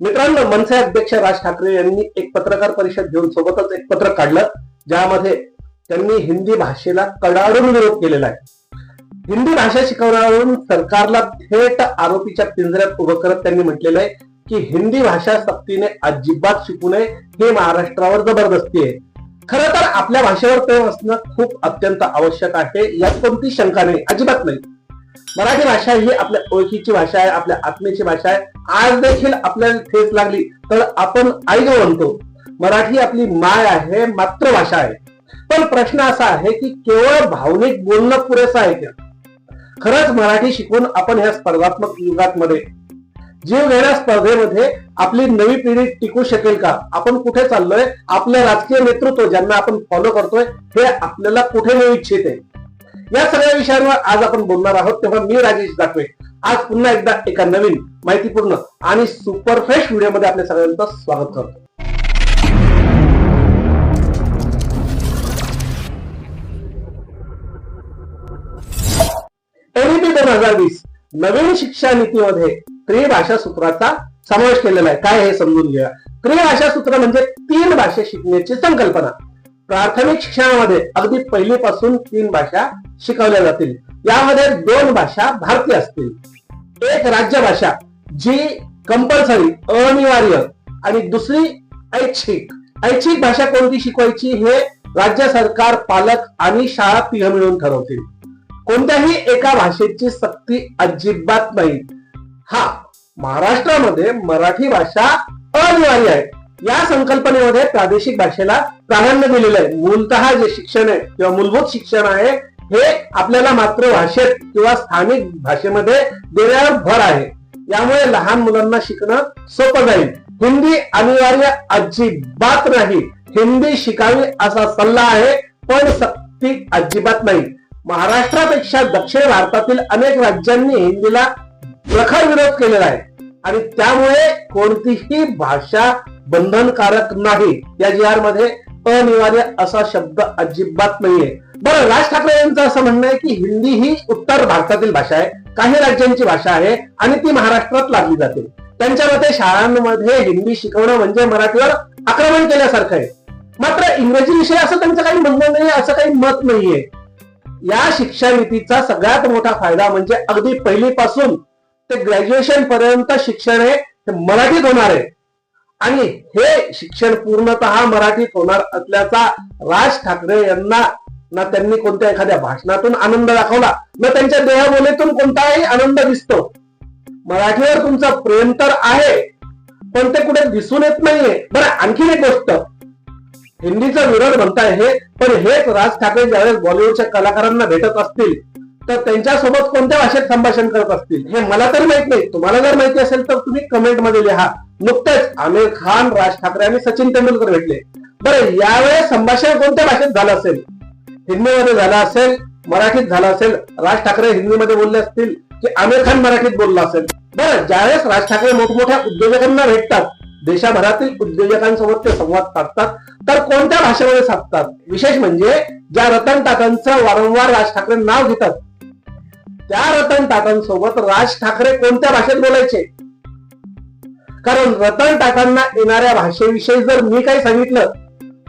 मित्रांनो मनसे अध्यक्ष राज ठाकरे यांनी एक पत्रकार परिषद घेऊन सोबतच एक पत्र काढलं ज्यामध्ये त्यांनी हिंदी भाषेला कडाडून विरोध केलेला आहे. हिंदी भाषा शिकवण्यावरून सरकारला थेट आरोपीच्या पिंजऱ्यात उभं करत त्यांनी म्हटलेलं आहे की हिंदी भाषा सक्तीने अजिबात शिकू नये हे महाराष्ट्रावर जबरदस्ती आहे. खरं तर आपल्या भाषेवर प्रेम असणं खूप अत्यंत आवश्यक आहे यात कोणती शंका नाही अजिबात नाही. मराठी भाषा ही आपल्या ओळखीची भाषा आहे आपल्या आत्मेची भाषा आहे आज देखील आपल्याला ठेच लागली तर आपण आई म्हणतो मराठी आपली माय आहे मातृभाषा आहे. पण प्रश्न असा आहे की केवळ भावनिक बोलणं पुरेसं आहे का? खरंच मराठी शिकून आपण या स्पर्धात्मक युगात मध्ये जीव घेण्या स्पर्धेमध्ये आपली नवी पिढी टिकू शकेल का? आपण कुठे चाललोय? आपलं राजकीय नेतृत्व ज्यांना आपण फॉलो करतोय हे आपल्याला कुठे नेऊ इच्छित आहे? या सगळ्या विषयांवर आज आपण बोलणार आहोत तेव्हा मी राजेश दाखवे. आज पुन्हा एकदा एका नवीन माहितीपूर्ण आणि सुपरफ्रेश व्हिडिओमध्ये आपल्या सगळ्यांचं स्वागत करतो. एनईपी दोन हजार वीस नवीन शिक्षा नीतीमध्ये त्रिभाषा सूत्राचा समावेश केलेला आहे. काय हे समजून घ्या. त्रिभाषा सूत्र म्हणजे तीन भाषा शिकण्याची संकल्पना. प्राथमिक शिक्षणामध्ये अगदी पहिलीपासून तीन भाषा शिकवल्या जातील. यामध्ये दोन भाषा भारतीय असतील. एक राज्य भाषा जी कंपल्सरी अनिवार्य आणि दुसरी ऐच्छिक. ऐच्छिक भाषा कोणती शिकवायची हे राज्य सरकार पालक आणि शाळा तिघ मिळून ठरवतील. कोणत्याही एका भाषेची सक्ती अजिबात नाही. हा महाराष्ट्रामध्ये मराठी भाषा अनिवार्य आहे. या संकल्पनेमध्ये प्रादेशिक भाषेला प्राधान्य दिलेलं आहे. मूलतः जे शिक्षण आहे किंवा मूलभूत शिक्षण आहे हे आपल्याला मातृभाषेत किंवा स्थानिक भाषेमध्ये देण्यावर भर आहे. यामुळे लहान मुलांना शिकणं सोपं जाईल. हिंदी अनिवार्य अजिबात नाही. हिंदी शिकावी असा सल्ला आहे पण सक्ती अजिबात नाही. महाराष्ट्रापेक्षा दक्षिण भारतातील अनेक राज्यांनी हिंदीला प्रखर विरोध केलेला आहे. आणि त्यामुळे कोणतीही भाषा बंधनकारक नाही. या जी आरमध्ये अनिवार्य असा शब्द अजिबात नाहीये. बरं राज ठाकरे यांचं असं म्हणणं आहे की हिंदी ही उत्तर भारतातील भाषा आहे काही राज्यांची भाषा आहे आणि ती महाराष्ट्रात लागली जाते. त्यांच्या मते शाळांमध्ये हिंदी शिकवणं म्हणजे मराठीवर आक्रमण केल्यासारखं आहे. मात्र इंग्रजी विषय असं त्यांचं काही म्हणणं नाही असं काही मत नाहीये. या शिक्षा नीतीचा सगळ्यात मोठा फायदा म्हणजे अगदी पहिलीपासून ते ग्रॅज्युएशन पर्यंत शिक्षण हे मराठीत होणार आहे. आणि हे शिक्षण पूर्णतः मराठीत होणार असल्याचा राज ठाकरे यांना ना त्यांनी कोणत्या एखाद्या भाषणातून आनंद दाखवला ना त्यांच्या देहबोलीतून कोणताही आनंद दिसतो. मराठीवर तुमचं प्रेम तर आहे पण ते कुठे दिसून येत नाहीये. बरं आणखीन एक गोष्ट. हिंदीचा विरोध म्हणताय हे पण हेच राज ठाकरे ज्यावेळेस बॉलिवूडच्या कलाकारांना भेटत असतील तर त्यांच्यासोबत कोणत्या भाषेत संभाषण करत असतील? हे मला तर माहीत नाही. तुम्हाला जर माहिती असेल तर तुम्ही कमेंटमध्ये लिहा. नुकतेच आमिर खान राज ठाकरे आणि सचिन तेंडुलकर भेटले. बरं यावेळेस संभाषण कोणत्या भाषेत झालं असेल? हिंदीमध्ये झालं असेल मराठीत झालं असेल राज ठाकरे हिंदीमध्ये बोलले असतील की आमिर खान मराठीत बोलला असेल? बरं ज्यावेळेस राज ठाकरे मोठमोठ्या उद्योजकांना भेटतात देशाभरातील उद्योजकांसोबत ते संवाद साधतात तर कोणत्या भाषेमध्ये साधतात? विशेष म्हणजे ज्या रतन टाटांचं वारंवार राज ठाकरे नाव घेतात त्या रतन टाटांसोबत राज ठाकरे कोणत्या भाषेत बोलायचे? कारण रतन टाटांना येणाऱ्या भाषेविषयी जर मी काही सांगितलं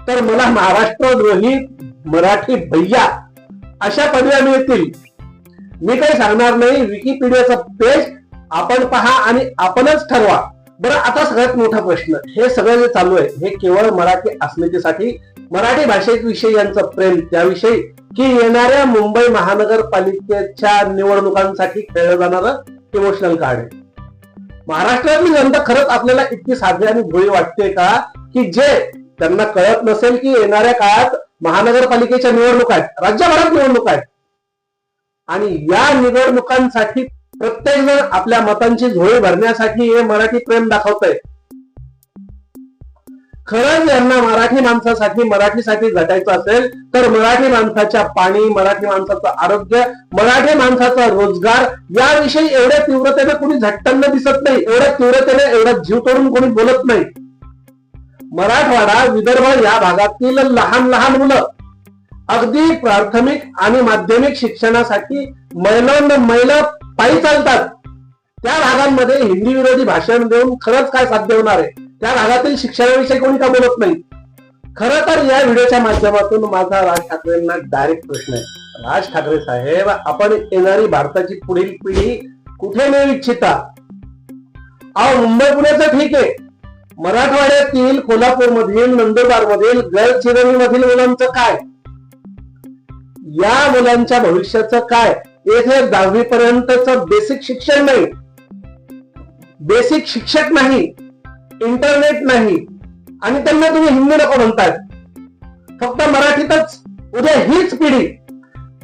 तर मला महाराष्ट्रद्रोही मराठी भैया अशा पदव्या मिळतील. मी काही सांगणार नाही. विकिपीडियाचं पेज आपण पहा आणि आपणच ठरवा. बरं आता सगळ्यात मोठा प्रश्न हे सगळं जे चालू आहे हे केवळ मराठी अस्मितेसाठी मराठी भाषेविषयी यांचं प्रेम त्याविषयी की येणाऱ्या मुंबई महानगरपालिकेच्या निवडणुकांसाठी खेळलं जाणारं इमोशनल कार्ड आहे. महाराष्ट्रातली जनता खरंच आपल्याला इतकी साधी आणि भोळी वाटते का? की जे त्यांना कळत नसेल की येणाऱ्या काळात महानगरपालिकेच्या निवडणुका आहेत राज्यभरात निवडणुका आहेत. आणि या निवडणुकांसाठी प्रत्येक जण आपल्या मतांची झोळी भरण्यासाठी हे मराठी प्रेम दाखवत आहे खरंच यांना मराठी माणसासाठी मराठीसाठी झटायचं असेल तर मराठी माणसाच्या पाणी मराठी माणसाचं आरोग्य मराठी माणसाचा रोजगार याविषयी एवढ्या तीव्रतेने कोणी झटताना दिसत नाही एवढ्या तीव्रतेने एवढा जीव तोडून कोणी बोलत नाही. मराठवाडा विदर्भ या भागातील लहान लहान मुलं अगदी प्राथमिक आणि माध्यमिक शिक्षणासाठी मैलान मैल पायी चालतात. त्या भागांमध्ये हिंदी विरोधी भाषण देऊन खरंच काय साध्य होणार आहे? त्या भागातील शिक्षणाविषयी कोणी का बोलत नाही? खर तर या व्हिडिओच्या माध्यमातून माझा राज ठाकरेंना डायरेक्ट प्रश्न आहे. राज ठाकरे साहेब आपण येणारी भारताची पुढील पिढी कुठे नेऊ इच्छिता? अहो मुंबई पुण्याचं ठीक आहे. मराठवाड्यातील कोल्हापूर मधील नंदुरबार मधील गडचिरोली मधील मुलांचं काय? या मुलांच्या भविष्याचं काय? येथे दहावी पर्यंतच बेसिक शिक्षण नाही. बेसिक शिक्षक नाही इंटरनेट नाही आणि त्यांना तुम्ही हिंदी नको म्हणताय. फक्त मराठीतच उद्या हीच पिढी.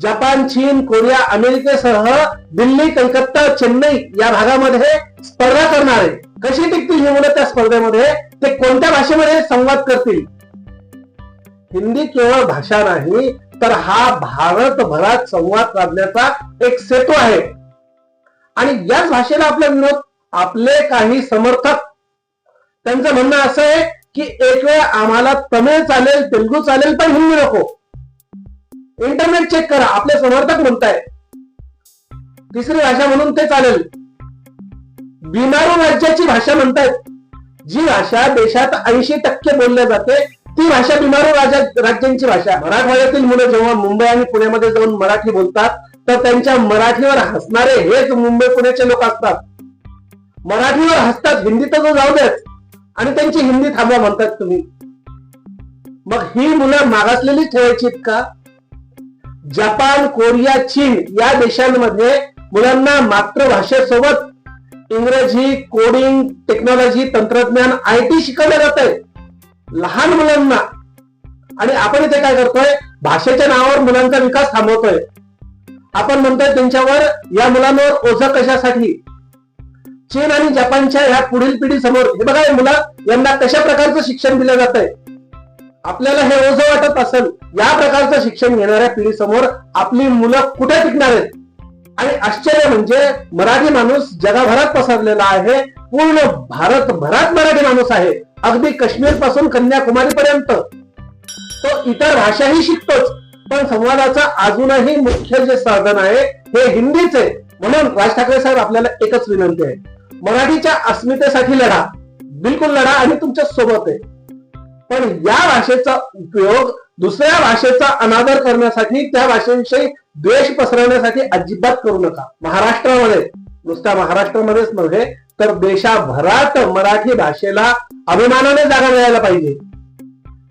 जपान चीन कोरिया अमेरिकेसह दिल्ली कलकत्ता चेन्नई या भागामध्ये स्पर्धा करणार आहे. कशी टिकतील ही मुलं त्या स्पर्धेमध्ये? ते कोणत्या भाषेमध्ये संवाद करतील? हिंदी केवळ भाषा नाही तर हा भारतभरात संवाद साधण्याचा एक सेतू आहे. आणि याच भाषेला आपला विरोध आपले काही समर्थक. त्यांचं म्हणणं असं आहे की एक वेळ आम्हाला तमिळ चालेल तेलुगू चालेल पण हिंदी नको. इंटरनेट चेक करा आपले समर्थक म्हणताय तिसरी भाषा म्हणून ते चालेल. बिमारू राज्याची भाषा म्हणतायत. जी भाषा देशात ऐंशी टक्के बोलल्या जाते ती भाषा तुम्हाला राजा राज्यांची भाषा. मराठवाड्यातील मुलं जेव्हा मुंबई आणि पुण्यामध्ये जाऊन मराठी बोलतात तर त्यांच्या मराठीवर हसणारे हेच मुंबई पुण्याचे लोक असतात. मराठीवर हसतात हिंदी तर जाऊ देत. आणि त्यांची हिंदी थांबा म्हणतात तुम्ही. मग ही मुलं मागासलेली ठेवायची का? जपान कोरिया चीन या देशांमध्ये मुलांना मातृभाषेसोबत इंग्रजी कोडिंग टेक्नॉलॉजी तंत्रज्ञान आय टी शिकवलं जात आहे लहान मुलांना. आणि आपण इथे काय करतोय? भाषेच्या नावावर मुलांचा विकास थांबवतोय. आपण म्हणतोय त्यांच्यावर या मुलांवर ओझ कशासाठी? चीन आणि जपानच्या ह्या पुढील पिढी समोर हे बघा मुलं यांना कशा प्रकारचं शिक्षण दिलं जात आहे आपल्याला हे ओझ वाटत असेल या प्रकारचं शिक्षण घेणाऱ्या पिढी समोर आपली मुलं कुठे टिकणार आहेत? आणि आश्चर्य म्हणजे मराठी माणूस जगभरात पसरलेला आहे पूर्ण भारतभरात मराठी माणूस आहे. अगदी काश्मीरपासून कन्याकुमारी पर्यंत तो इतर भाषाही शिकतोच पण संवादाचा अजूनही मुख्य जे साधन आहे हे हिंदीच आहे. म्हणून राज ठाकरे साहेब आपल्याला एकच विनंती आहे. मराठीच्या अस्मितेसाठी लढा. बिलकुल लढा आणि तुमच्यासोबत आहे. पण या भाषेचा उपयोग दुसऱ्या भाषेचा अनादर करण्यासाठी त्या भाषेविषयी द्वेष पसरवण्यासाठी अजिबात करू नका. महाराष्ट्रामध्ये नुसत्या महाराष्ट्रामध्येच नव्हे तर देशाभरात मराठी भाषेला अभिमानाने जागा मिळायला पाहिजे.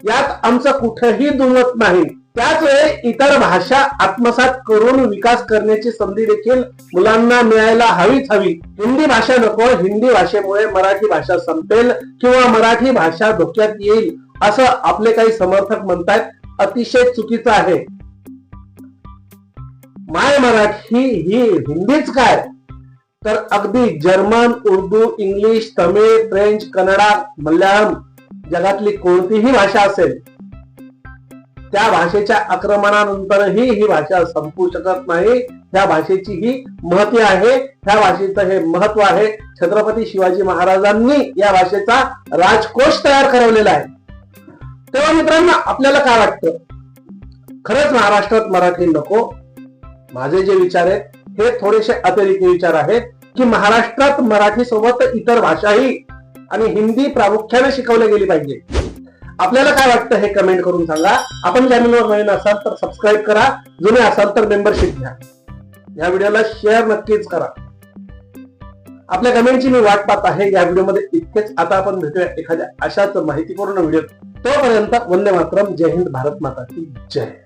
यात आमचं कुठंही दुमत नाही. त्याच वेळी इतर भाषा आत्मसात करून विकास करण्याची संधी देखील मुलांना मिळायला हवीच हवी. हिंदी भाषा नको हिंदी भाषेमुळे मराठी भाषा संपेल किंवा मराठी भाषा धोक्यात येईल असं आपले काही समर्थक म्हणतात अतिशय चुकीचं आहे. माय मराठी ही हिंदीच काय? तर अगदी German Urdu English Tamil French Kannada Malayalam जगातली कोणतीही भाषा असेल त्या भाषेच्या आक्रमणानंतरही ही भाषा संपू शकत नाही. त्या भाषेची ही महती आहे. त्या भाषेचं हे महत्त्व आहे. छत्रपती शिवाजी महाराजांनी या भाषेचा राजकोष तयार करवलेला आहे. तेव्हा मित्रांनो आपल्याला काय वाटतं? खरंच महाराष्ट्रात मराठी नको. माझे जे विचार आहेत हे थोडेसे अतिरिक्त विचार आहेत. की महाराष्ट्रात मराठी सोबत इतर भाषाही आणि हिंदी प्रामुख्याने शिकवली गेली पाहिजे. आपल्याला काय वाटतं हे कमेंट करून सांगा. आपण चॅनलवर नवीन असाल तर सबस्क्राईब करा. जुने असाल तर मेंबरशिप घ्या. या व्हिडिओला शेअर नक्कीच करा. आपल्या कमेंटची मी वाट पाहत आहे. या व्हिडिओमध्ये इतकेच. आता आपण भेटूया एखाद्या अशाच माहितीपूर्ण व्हिडिओ तोपर्यंत वंदे मातरम. जय हिंद. भारत माता की जय.